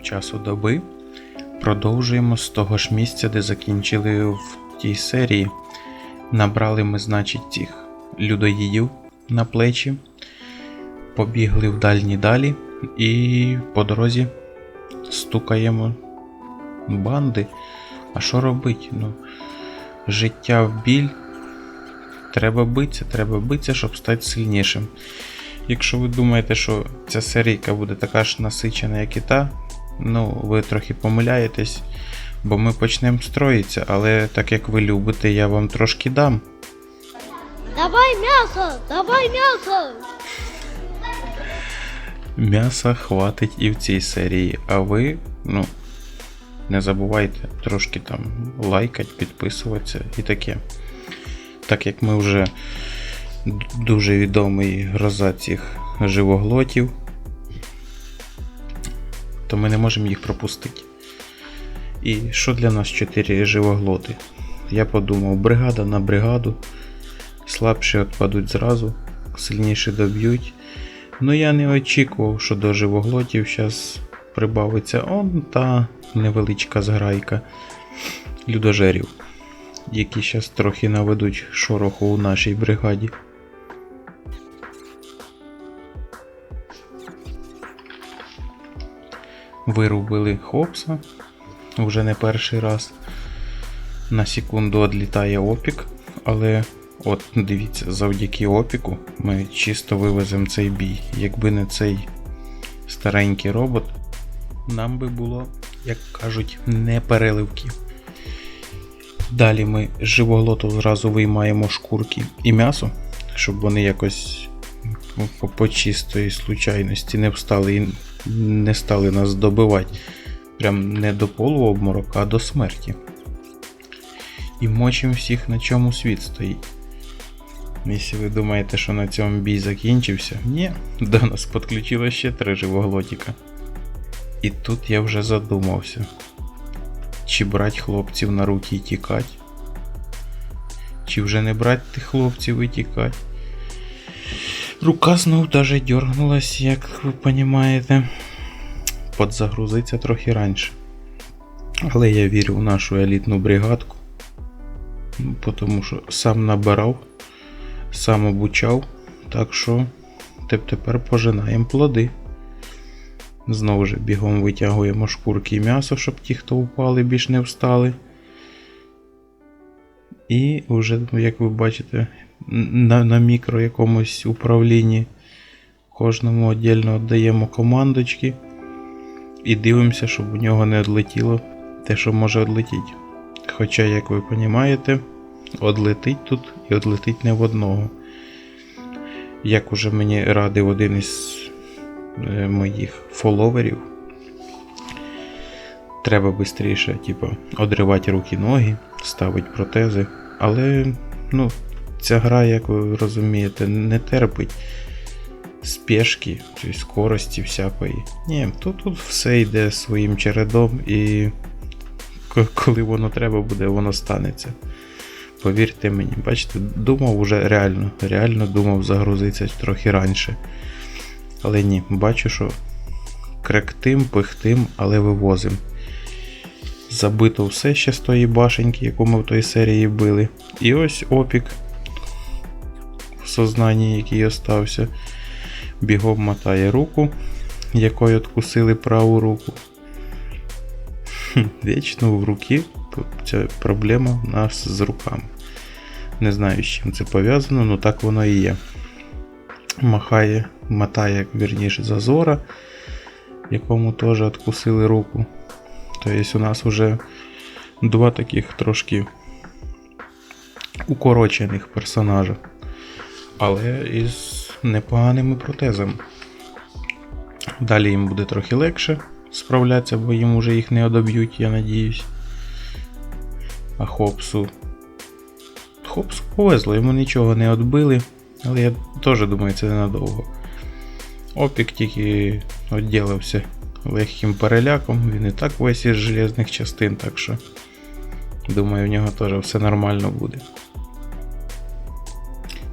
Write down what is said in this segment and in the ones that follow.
часу доби продовжуємо з того ж місця, де закінчили в тій серії. Набрали ми, значить, цих людоїдів на плечі, побігли в дальні далі і по дорозі стукаємо банди. А що робити? Ну, життя в біль. Треба битися, треба битися, щоб стати сильнішим. Якщо ви думаєте, що ця серійка буде така ж насичена, як і та, ну, ви трохи помиляєтесь, бо ми почнемо строїтися, але так як ви любите, я вам трошки дам. Давай мясо, давай мясо. М'яса хватить і в цій серії, а ви, ну, не забувайте трошки там лайкать, підписуватися і таке. Так як ми вже дуже відомий гроза цих живоглотів, то ми не можемо їх пропустити. І що для нас 4 живоглоти? Я подумав, бригада на бригаду, слабші відпадуть зразу, сильніші доб'ють. Ну я не очікував, що до живоглотів зараз прибавиться он та невеличка зграйка людожерів, які зараз трохи наведуть шороху у нашій бригаді. Вирубили хопса вже не перший раз. На секунду відлітає опік, але от дивіться, завдяки опіку ми чисто вивеземо цей бій. Якби не цей старенький робот, нам би було, як кажуть, не переливки. Далі ми з живоглоту зразу виймаємо шкурки і м'ясо, щоб вони якось по, чистої случайності не встали не стали нас добивати. Прям не до полуобморока, а до смерті. І мочим всіх, на чому світ стоїть. Якщо ви думаєте, що на цьому бій закінчився, ні, до нас підключило ще три живоглотіка. І тут я вже задумався, чи брать хлопців на руки і тікать, чи вже не брать тих хлопців і тікать. Рука знов даже дернулась, як ви розумієте. Подзагрузиться трохи раніше. Але я вірю в нашу елітну бригадку. Ну, Тому що сам набирав, сам обучав. Так що теп- тепер пожинаємо плоди. Знову ж бігом витягуємо шкурки і м'ясо, щоб ті, хто упали, більш не встали. І вже, як ви бачите, на, на мікро якомусь управлінні кожному віддільно віддаємо командочки. І дивимося, щоб у нього не відлетіло те, що може відлетіти. Хоча, як ви розумієте, одлетить тут і одлетить не в одного. Як уже мені радив один із е, моїх фоловерів, треба швидше, типу, одривати руки ноги, ставити протези. Але ну, ця гра, як ви розумієте, не терпить спешки, чи скорості всякої. Ні, тут, тут все йде своїм чередом, і коли воно треба буде, воно станеться. Повірте мені, бачите, думав уже реально, реально думав загрузитися трохи раніше. Але ні, бачу, що кректим, пихтим, але вивозим. Забито все ще з тої башеньки, яку ми в той серії били. І ось опік сознанні, який остався бігом мотає руку, якою откусили праву руку. Вічно в руки. Ця проблема в нас з руками. Не знаю, з чим це пов'язано, але так воно і є. Махає, мотає, вірніше, зазора, якому теж откусили руку. Тобто у нас вже два таких трошки укорочених персонажа. Але із непоганими протезами. Далі їм буде трохи легше справлятися, бо їм вже їх не одоб'ють, я надіюсь. А Хопсу. Хопсу повезло, йому нічого не відбили, але я теж думаю, це ненадовго. Опік тільки відділився легким переляком, він і так весь із железних частин, так що думаю, в нього теж все нормально буде.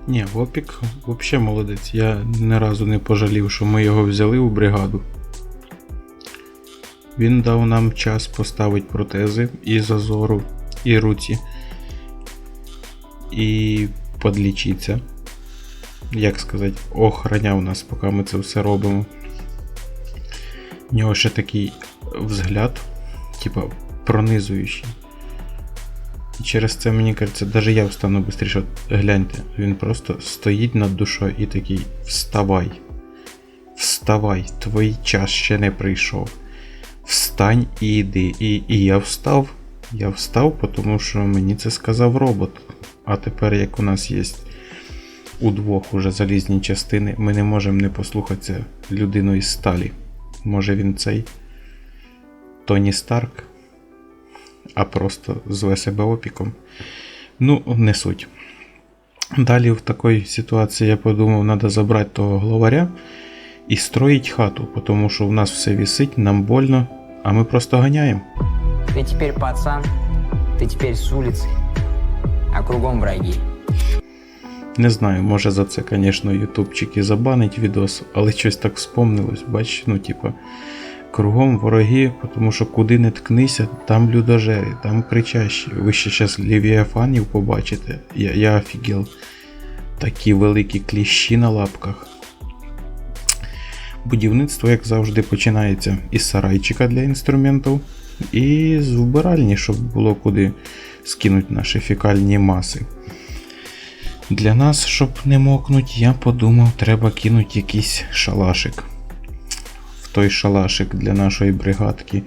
Ні, Вопік взагалі молодець. Я ні разу не пожалів, що ми його взяли у бригаду. Він дав нам час поставити протези і зазору, і руці. І подлічитися. Як сказати, охраняв нас, поки ми це все робимо. У нього ще такий взгляд, типа пронизуючий. І через це мені кажеться, навіть я встану швидше. Гляньте, він просто стоїть над душою і такий вставай. Вставай, твій час ще не прийшов. Встань і йди. І, і я встав. Я встав, тому що мені це сказав робот. А тепер, як у нас є у двох уже залізні частини, ми не можемо не послухатися людину із сталі. Може він цей Тоні Старк, а просто зве себе опіком. Ну, не суть. Далі в такій ситуації я подумав, треба забрати того главаря і строїть хату, тому що в нас все висить, нам больно, а ми просто ганяємо. Ты теперь пацан, ты теперь с улицы, а кругом враги. Не знаю, може за це, звісно, ютубчик і забанить відос, але щось так вспомнилось. Бач, ну, типа, кругом вороги, тому що куди не ткнися, там людожери, там кричащі. Ви ще зараз лівіафанів побачите. Я, я офігел. Такі великі кліщі на лапках. Будівництво, як завжди, починається із сарайчика для інструментів і з вбиральні, щоб було куди скинути наші фекальні маси. Для нас, щоб не мокнуть, я подумав, треба кинути якийсь шалашик. В той шалашик для нашої бригадки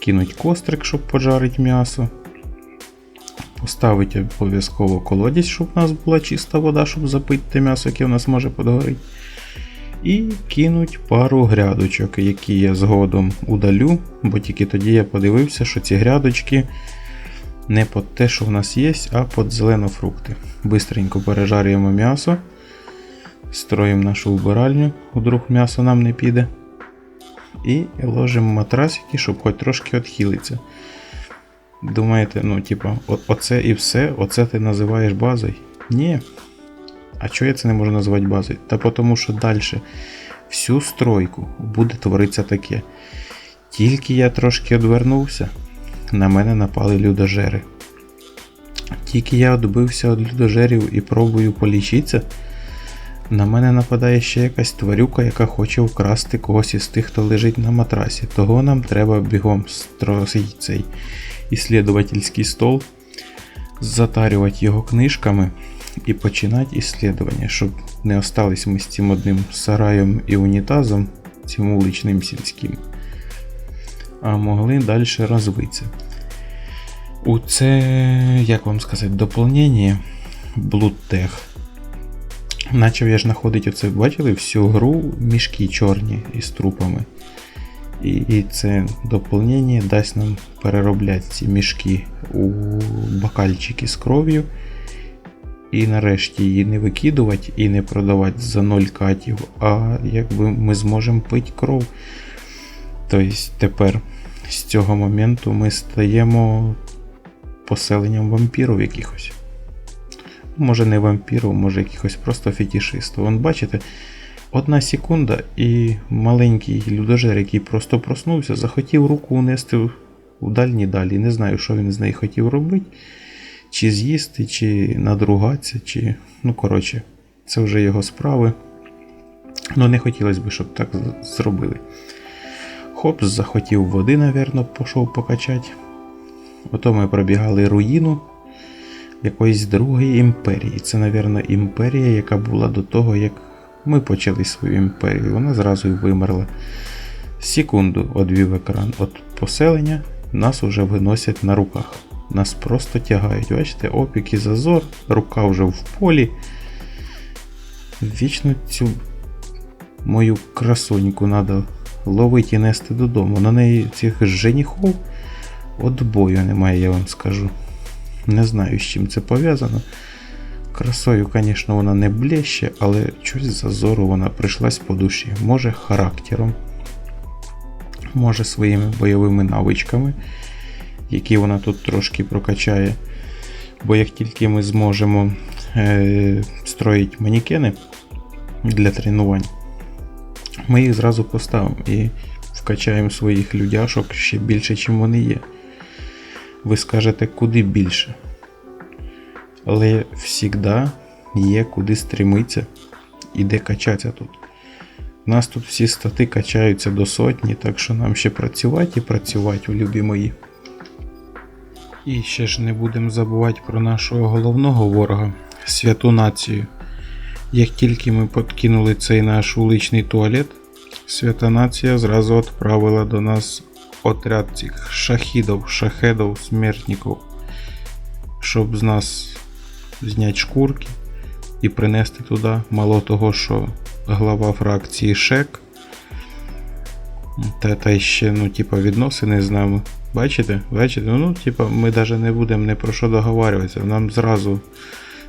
кинуть кострик, щоб пожарити м'ясо. Поставити обов'язково колодязь, щоб у нас була чиста вода, щоб запити м'ясо, яке у нас може подгоріти. І кинуть пару грядочок, які я згодом удалю, бо тільки тоді я подивився, що ці грядочки не під те, що в нас є, а під зеленофрукти. Бистренько пережарюємо м'ясо, строїмо нашу вбиральню, вдруг м'ясо нам не піде. І ложимо матрасики, щоб хоч трошки відхилиться. Думаєте, ну, типа, оце і все, оце ти називаєш базою? Ні. А чого я це не можу назвати базою? Та тому що далі всю стройку буде творитися таке. Тільки я трошки одвернувся, на мене напали людожери. Тільки я відбився від людожерів і пробую полічитися, на мене нападає ще якась тварюка, яка хоче вкрасти когось із тих, хто лежить на матрасі. Того нам треба бігом строїти цей іслідовательський стол, затарювати його книжками і починати іслідування, щоб не остались ми з цим одним сараєм і унітазом, цим вуличним сільським, а могли далі розвитися. У це, як вам сказати, доповнення Bloodtech. Начав я ж знаходити оце, бачили, всю гру мішки чорні із трупами. І, і це доповнення дасть нам переробляти ці мішки у бокальчики з кров'ю. І нарешті її не викидувати і не продавати за 0 катів, а якби ми зможемо пити кров. Тобто тепер з цього моменту ми стаємо поселенням вампірів якихось. Може не вампірів, може якихось просто фетішистів. Вон бачите, одна секунда, і маленький людожер, який просто проснувся, захотів руку унести в дальні далі. Не знаю, що він з нею хотів робити. Чи з'їсти, чи надругатися, чи. Ну, коротше, це вже його справи. Ну, не хотілося б, щоб так зробили. Хопс захотів води, напевно, пішов покачати. Ото ми пробігали руїну якоїсь другої імперії. Це, напевно, імперія, яка була до того, як ми почали свою імперію. Вона зразу й вимерла. Секунду одвів екран від поселення, нас уже виносять на руках. Нас просто тягають. Бачите, опік і зазор, рука вже в полі. Вічно цю мою красуньку треба ловити і нести додому. На неї цих женіхов от бою немає, я вам скажу. Не знаю, з чим це пов'язано. Красою, звісно, вона не блеще, але щось зазору вона прийшлась по душі. Може характером, може своїми бойовими навичками, які вона тут трошки прокачає. Бо як тільки ми зможемо е, строїти манікени для тренувань, ми їх зразу поставимо. І вкачаємо своїх людяшок ще більше, чим вони є. Ви скажете, куди більше. Але завжди є куди стремитися і де качатися тут. У нас тут всі стати качаються до сотні, так що нам ще працювати і працювати, у любі мої. І ще ж не будемо забувати про нашого головного ворога святу націю. Як тільки ми подкинули цей наш вуличний туалет, свята нація зразу відправила до нас отряд цих шахідів, шахедів, смертників, щоб з нас зняти шкурки і принести туди. Мало того, що глава фракції Шек. Та, та ще, ну, типа, відносини з нами. Бачите? Бачите? Ну, типа, ми навіть не будемо ні про що договарюватися. Нам зразу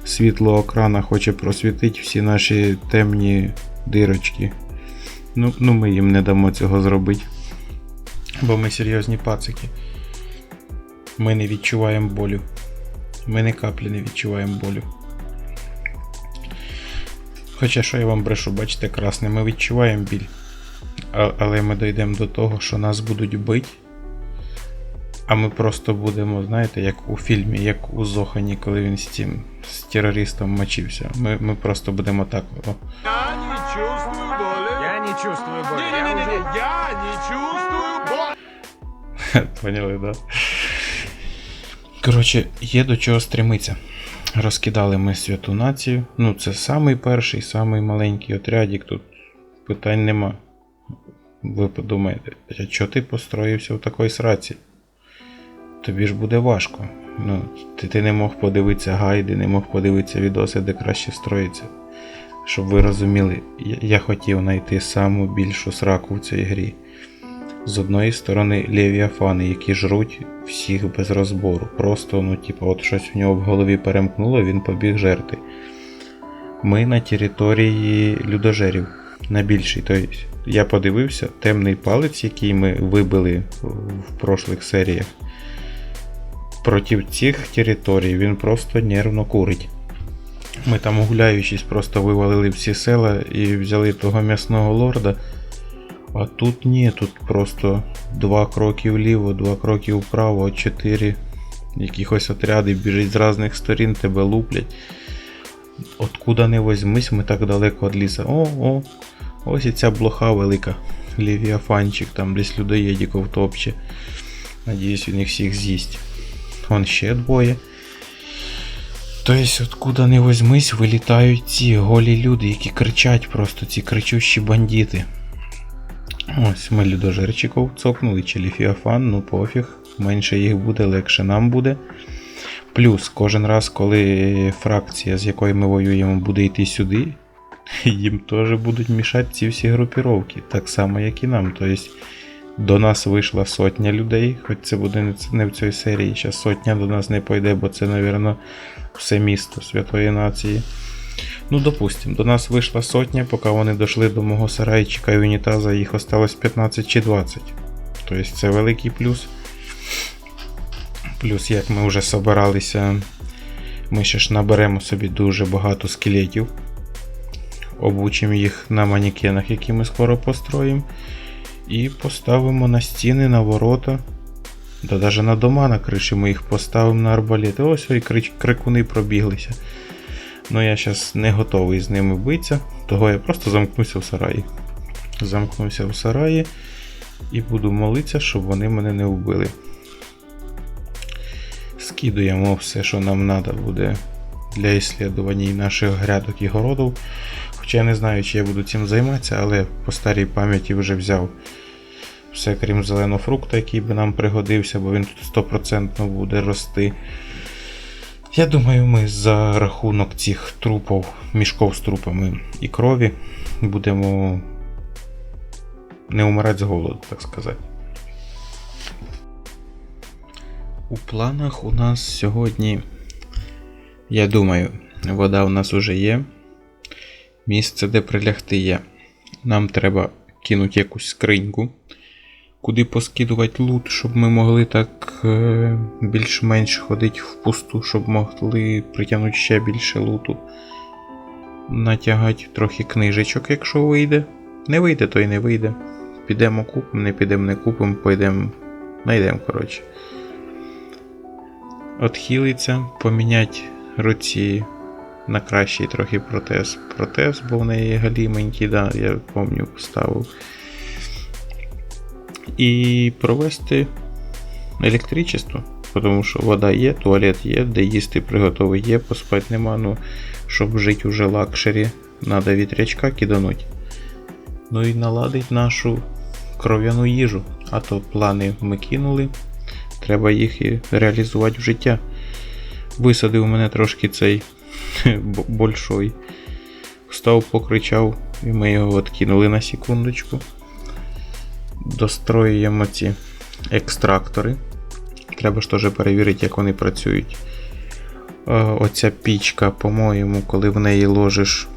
світло окрана хоче просвітити всі наші темні дирочки. Ну, ну ми їм не дамо цього зробити. Бо ми серйозні пацики. Ми не відчуваємо болю. Ми не каплі не відчуваємо болю. Хоча що я вам брешу, бачите, красне, ми відчуваємо біль. А, але ми дійдемо до того, що нас будуть бити. А ми просто будемо, знаєте, як у фільмі, як у Зохані, коли він з цим з терористом мочився. Ми, ми просто будемо так. О. Я не чувствую боли. Я не чувствую боли. Я Не-не-не, я не чувствую. Поняли, да? Коротше, є до чого стремитися. Розкидали ми святу націю. Ну, це самий перший, самий маленький отрядік. Тут питань нема. Ви подумаєте, а чого ти построївся в такій сраці? Тобі ж буде важко. Ну, ти, ти не мог подивитися гайди, не мог подивитися відоси, де краще строїться. Щоб ви розуміли, я, я хотів знайти саму більшу сраку в цій грі. З одної сторони левіафани, які жруть всіх без розбору. Просто, ну, типу, от щось у нього в голові перемкнуло, він побіг жерти. Ми на території людожерів, на більшій. Тобто, я подивився, темний палець, який ми вибили в прошлих серіях. Проти цих територій він просто нервно курить. Ми там гуляючись, просто вивалили всі села і взяли того м'ясного лорда. А тут ні, тут просто два кроки вліво, два кроки вправо, чотири якихось отряди біжать з різних сторін, тебе луплять. Откуда не возьмись, ми так далеко від ліса. О, о, ось і ця блоха велика. Лівіафанчик, там десь людоєдіков топче. Надіюсь, він їх всіх з'їсть. Вон ще двоє. Тобто, откуда не возьмись, вилітають ці голі люди, які кричать просто, ці кричущі бандити. Ось ми людожерчиков цокнули, чи ліфіафан, ну пофіг. Менше їх буде, легше нам буде. Плюс, кожен раз, коли фракція, з якою ми воюємо, буде йти сюди, їм теж будуть мішати ці всі групіровки, так само, як і нам. Тобто до нас вийшла сотня людей, хоч це буде не в цій серії. Зараз сотня до нас не пойде, бо це, мабуть, все місто Святої Нації. Ну, допустим, до нас вийшла сотня, поки вони дійшли до мого сарайчика і унітаза, їх осталось 15 чи 20. Тобто це великий плюс. Плюс, як ми вже собиралися, ми ще ж наберемо собі дуже багато скелетів. Обучимо їх на манекенах, які ми скоро построїмо. І поставимо на стіни, на ворота. Да навіть на дома на криші ми їх поставимо на арбалети. Ось ой, крикуни пробіглися. Ну я зараз не готовий з ними битися, того я просто замкнуся в сараї. Замкнуся в сараї і буду молитися, щоб вони мене не вбили. Скидуємо все, що нам треба буде для іслідувань наших грядок і городів. Хоча я не знаю, чи я буду цим займатися, але по старій пам'яті вже взяв все крім зеленого фрукта, який би нам пригодився, бо він тут 100% буде рости. Я думаю, ми за рахунок цих трупів, мішков з трупами і крові будемо не умирати з голоду, так сказати. У планах у нас сьогодні, я думаю, вода у нас уже є. Місце, де прилягти є. Нам треба кинути якусь скриньку, куди поскидувати лут, щоб ми могли так е, більш-менш ходити в пусту, щоб могли притягнути ще більше луту. Натягати трохи книжечок, якщо вийде. Не вийде, то й не вийде. підемо купимо, не підемо, не купимо, пойдемо, знайдемо, коротше. Отхилиться, поміняти руці на кращий трохи протез. Протез, бо в неї галіменький, да, я пам'ятаю, ставив. І провести електричество, тому що вода є, туалет є, де їсти приготовий є, поспати нема. Ну, щоб жити уже лакшері, треба вітрячка кидануть. Ну і наладить нашу кров'яну їжу. А то плани ми кинули, треба їх і реалізувати в життя. Висадив мене трошки цей большой. Встав, покричав, і ми його откинули на секундочку. Достроюємо ці екстрактори. Треба ж теж перевірити, як вони працюють. Е, Оця пічка, по-моєму, коли в неї ложиш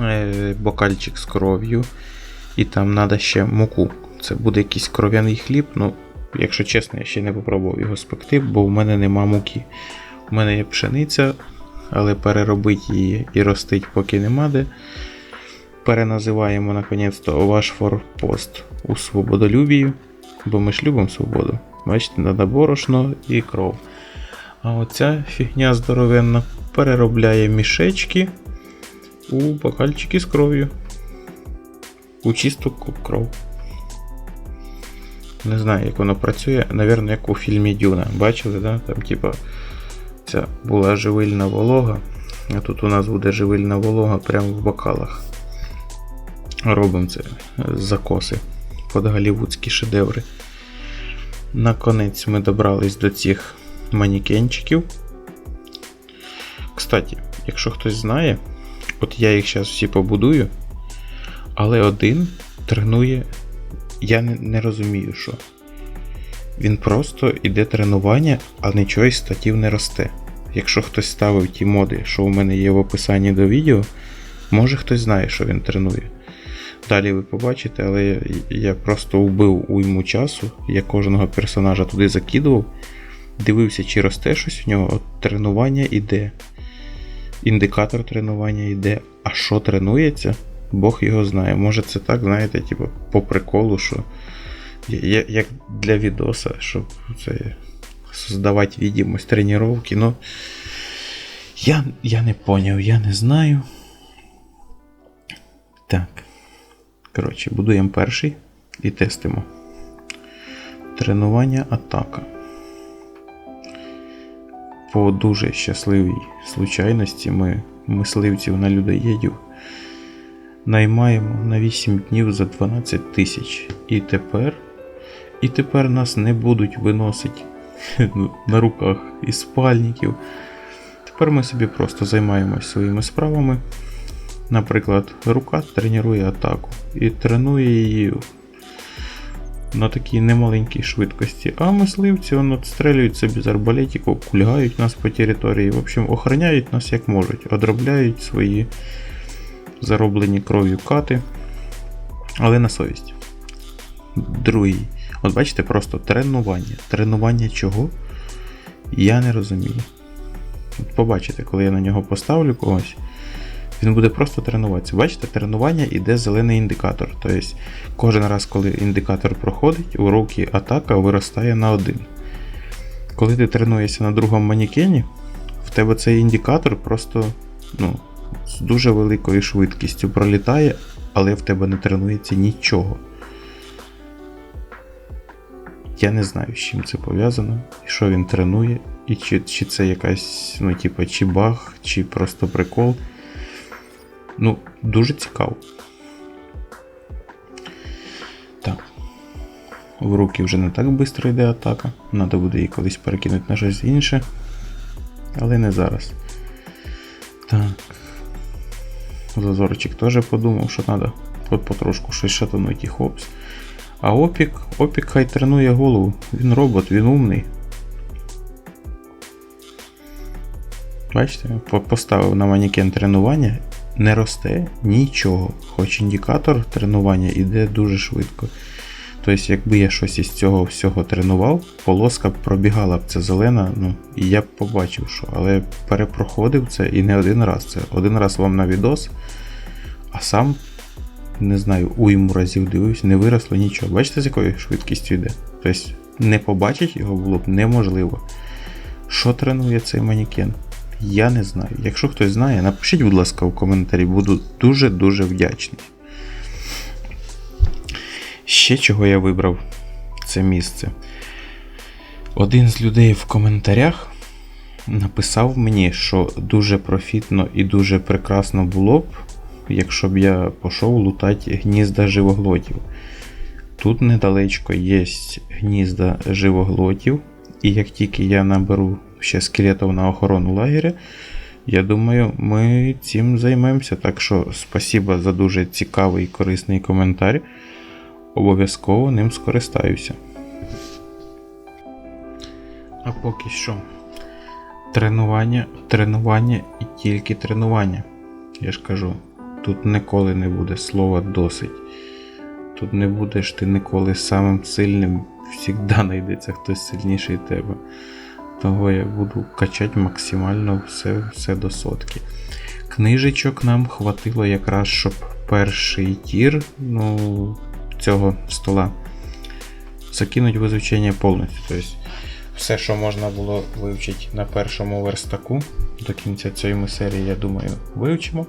е, бокальчик з кров'ю, і там треба ще муку. Це буде якийсь кров'яний хліб. Ну, якщо чесно, я ще не попробував його спекти, бо в мене нема муки. У мене є пшениця, але переробити її і ростить поки нема де. Переназиваємо наконець-то ваш форпост у свободолюбію, бо ми ж любимо свободу. Бачите, треба борошно і кров. А оця фігня здоровенна переробляє мішечки у бокальчики з кров'ю. У чисту кров. Не знаю, як воно працює. Навірно, як у фільмі Дюна. Бачили, да? Там, типа, ця була живильна волога, а тут у нас буде живильна волога прямо в бокалах. Робимо це з закоси під голівудські шедеври. Наконець ми добрались до цих манікенчиків. Кстати, якщо хтось знає, от я їх зараз всі побудую, але один тренує. Я не, не розумію, що. Він просто іде тренування, а нічого із статів не росте. Якщо хтось ставив ті моди, що у мене є в описанні до відео, може хтось знає, що він тренує. Далі ви побачите, але я, просто вбив уйму часу, я кожного персонажа туди закидував, дивився, чи росте щось у нього, от тренування іде. Індикатор тренування йде. А що тренується, Бог його знає. Може це так, знаєте, типу, по приколу, що як для відоса, щоб це создавати відомість тренування. Ну, я, я не поняв, я не знаю. Так. Коротше, будуємо перший і тестимо. Тренування атака. По дуже щасливій случайності ми мисливців на людоєдів наймаємо на 8 днів за 12 тисяч. І тепер. І тепер нас не будуть виносити ну, на руках із спальників. Тепер ми собі просто займаємось своїми справами. Наприклад, рука тренує атаку і тренує її на такій немаленькій швидкості. А мисливці он отстрелюють собі з арбалетиків, кульгають нас по території. В общем, охороняють нас як можуть, одробляють свої зароблені кров'ю кати, але на совість. Другий. От бачите, просто тренування. Тренування чого? Я не розумію. От побачите, коли я на нього поставлю когось, він буде просто тренуватися. Бачите, тренування іде зелений індикатор. Тобто кожен раз, коли індикатор проходить, у руки атака виростає на один. Коли ти тренуєшся на другому манікені, в тебе цей індикатор просто ну, з дуже великою швидкістю пролітає, але в тебе не тренується нічого. Я не знаю, з чим це пов'язано, і що він тренує, і чи, чи це якась, ну, типа, чи баг, чи просто прикол. Ну, дуже цікаво. Так. В руки вже не так швидко йде атака. Треба буде її колись перекинути на щось інше. Але не зараз. Так. Зазорчик теж подумав, що треба потрошку щось шатануть і хопс. А Опік, Опік хай тренує голову. Він робот, він умний. Бачите, поставив на манікен тренування, не росте нічого. Хоч індикатор тренування йде дуже швидко. Тобто, якби я щось із цього всього тренував, полоска б пробігала б це зелена, ну, і я б побачив, що. Але перепроходив це і не один раз. Це один раз вам на відос, а сам не знаю, уйму разів дивився, не виросло нічого. Бачите, з якою швидкістю йде? Тобто не побачити його було б неможливо. Що тренує цей манікен? Я не знаю. Якщо хтось знає, напишіть, будь ласка, в коментарі, буду дуже-дуже вдячний. Ще чого я вибрав це місце. Один з людей в коментарях написав мені, що дуже профітно і дуже прекрасно було б, якщо б я пішов лутати гнізда живоглотів. Тут недалечко є гнізда живоглотів, і як тільки я наберу ще скелетів на охорону лагеря, я думаю, ми цим займемося. Так що спасибо за дуже цікавий і корисний коментар. Обов'язково ним скористаюся. А поки що. Тренування, тренування і тільки тренування. Я ж кажу, тут ніколи не буде слова досить. Тут не будеш ти ніколи самим сильним, завжди знайдеться хтось сильніший тебе. Того я буду качати максимально все, все до сотки. Книжечок нам хватило якраз, щоб перший тір ну, цього стола закинуть в изучення повністю. Тобто все, що можна було вивчити на першому верстаку, до кінця цієї серії, я думаю, вивчимо.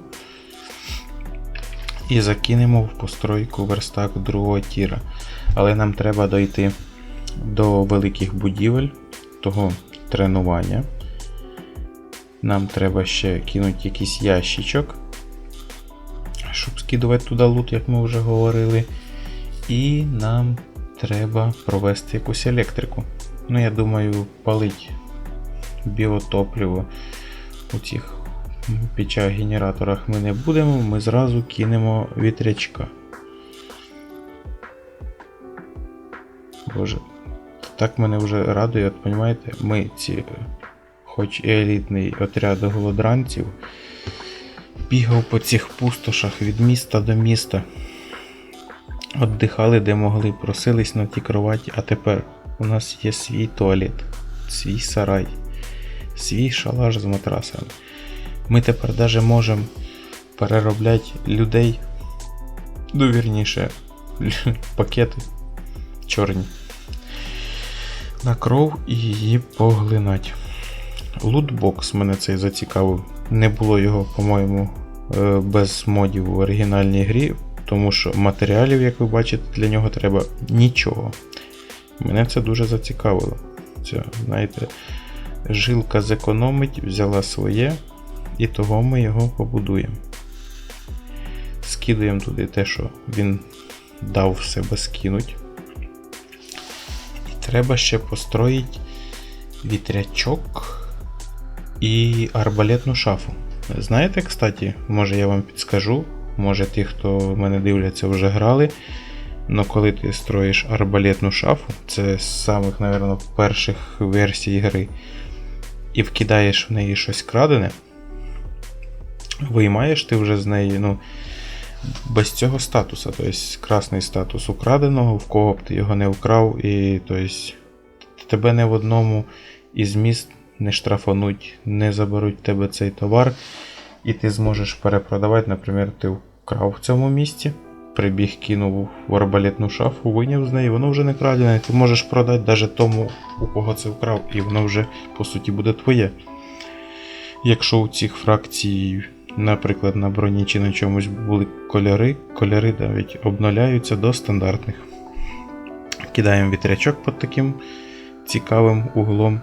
І закинемо в постройку верстак другого тіра. Але нам треба дойти до великих будівель того тренування. Нам треба ще кинути якийсь ящичок, щоб скидувати туди лут, як ми вже говорили. І нам треба провести якусь електрику. Ну, я думаю, палить біотопливо у цих печах генераторах ми не будемо, ми зразу кинемо вітрячка. Боже, так мене вже радує, от, розумієте, ми ці, хоч і елітний отряд голодранців, бігав по цих пустошах від міста до міста. Отдихали де могли, просились на ті кроваті, а тепер у нас є свій туалет, свій сарай, свій шалаш з матрасами. Ми тепер даже можемо переробляти людей, ну вірніше, пакети чорні. На кров і її поглинать. Лутбокс мене цей зацікавив. Не було його, по-моєму, е, без модів в оригінальній грі, тому що матеріалів, як ви бачите, для нього треба нічого. Мене це дуже зацікавило. Це, знаєте, жилка зекономить, взяла своє, і того ми його побудуємо. Скидуємо туди те, що він дав в себе скинуть. Треба ще построїти вітрячок і арбалетну шафу. Знаєте, кстати, може я вам підскажу, може ті, хто мене дивляться, вже грали. Но коли ти строїш арбалетну шафу, це з самих, мабуть, перших версій гри, і вкидаєш в неї щось крадене, виймаєш ти вже з неї, ну, без цього статуса, тобто красний статус украденого, в кого б ти його не вкрав, і тобто, тебе не в одному із міст не штрафануть, не заберуть тебе цей товар, і ти зможеш перепродавати, наприклад, ти вкрав в цьому місці прибіг, кинув в арбалетну шафу, виняв з неї, воно вже не крадене. Ти можеш продати навіть тому, у кого це вкрав, і воно вже по суті буде твоє. Якщо у цих фракцій, наприклад, на броні чи на чомусь були кольори, кольори навіть обновляються до стандартних. Кидаємо вітрячок під таким цікавим углом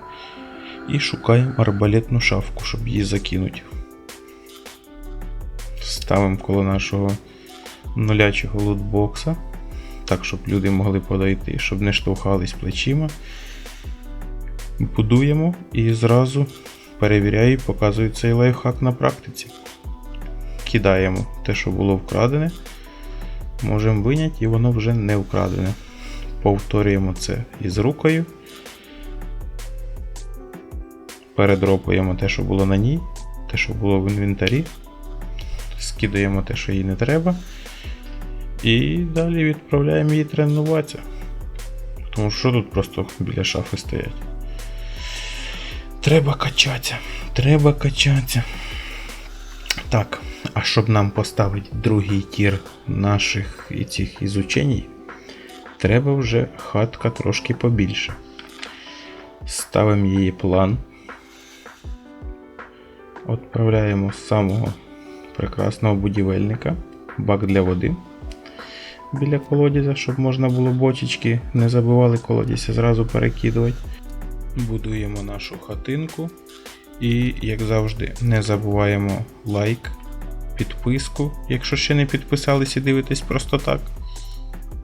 і шукаємо арбалетну шафку, щоб її закинути. Ставимо коло нашого нулячого лутбокса, так, щоб люди могли подойти, щоб не штовхались плечима. Будуємо і зразу перевіряю і показую цей лайфхак на практиці. Кидаємо те, що було вкрадене, можемо виняти і воно вже не вкрадене. Повторюємо це із рукою. Передропуємо те, що було на ній, те, що було в інвентарі. Скидаємо те, що їй не треба. І далі відправляємо її тренуватися. Тому що тут просто біля шафи стоять. Треба качатися. Треба качатися. Так, а щоб нам поставити другий тір наших і цих ізучень, треба вже хатка трошки побільше. Ставимо її план. Отправляємо самого прекрасного будівельника, бак для води біля колодязя, щоб можна було бочечки, не забували колодязь зразу перекидувати. Будуємо нашу хатинку. І, як завжди, не забуваємо лайк, підписку, якщо ще не підписались і дивитесь просто так.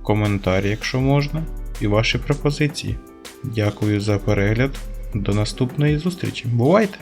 Коментар, якщо можна, і ваші пропозиції. Дякую за перегляд. До наступної зустрічі. Бувайте!